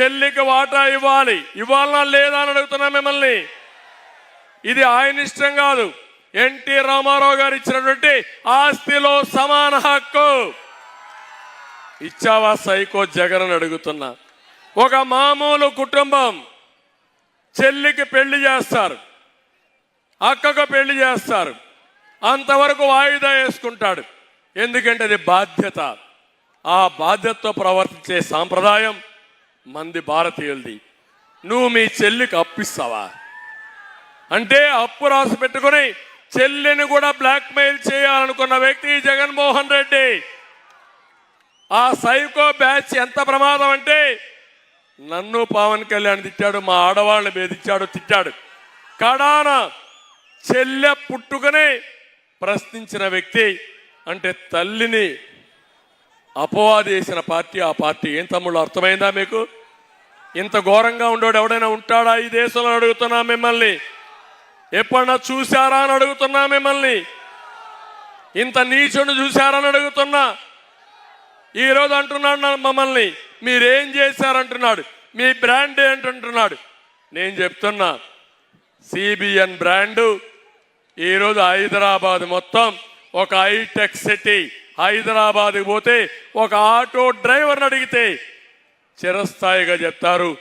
చెల్లికి వాటా ఇవ్వాలి. ఇవ్వాలా లేదా అని అడుగుతున్నా మిమ్మల్ని. ఇది ఆయన ఇష్టం కాదు. ఎన్టీ రామారావు గారు ఇచ్చినటువంటి ఆస్తిలో సమాన హక్కు. ఇచ్చావా సైకో జగన్ అని అడుగుతున్నా. ఒక మామూలు కుటుంబం చెల్లికి పెళ్ళి చేస్తారు. అక్కకు పెళ్ళి చేస్తారు. అంతవరకు వాయిదా వేసుకుంటాడు. ఎందుకంటే అది బాధ్యత. ఆ బాధ్యతతో ప్రవర్తించే సాంప్రదాయం మంది భారతీయులది. నువ్వు మీ చెల్లికి అప్పిస్తావా? అంటే అప్పు రాసి పెట్టుకుని చెల్లిని కూడా బ్లాక్మెయిల్ చేయాలనుకున్న వ్యక్తి జగన్మోహన్ రెడ్డి. ఆ సైకో బ్యాచ్ ఎంత ప్రమాదం అంటే నన్ను పవన్ కళ్యాణ్ తిట్టాడు మా ఆడవాళ్ళని బెదిరించాడు తిట్టాడు. కడాన చెల్లె పుట్టుకనే ప్రశ్నించిన వ్యక్తి అంటే తల్లిని అపవాది చేసిన పార్టీ ఆ పార్టీ ఏం తమ్ముళ్ళు అర్థమైందా మీకు? ఇంత ఘోరంగా ఉండోడు ఎవడైనా ఉంటాడా? ఈ దేశంలో అని అడుగుతున్నా మిమ్మల్ని. ఎప్పుడన్నా చూశారా అని అడుగుతున్నా మిమ్మల్ని. ఇంత నీచుని చూశారా అని అడుగుతున్నా. ఈ రోజు అంటున్నాడు నా- మమ్మల్ని. మీరేం చేశారంటున్నాడు. మీ బ్రాండ్ ఏంటంటున్నాడు. నేను చెప్తున్నా సిబిఎన్ బ్రాండు. ఈరోజు హైదరాబాద్ మొత్తం ఒక హైటెక్ సిటీ. హైదరాబాద్కి పోతే ఒక ఆటో డ్రైవర్ని అడిగితే చిరస్థాయిగా చెప్తారు.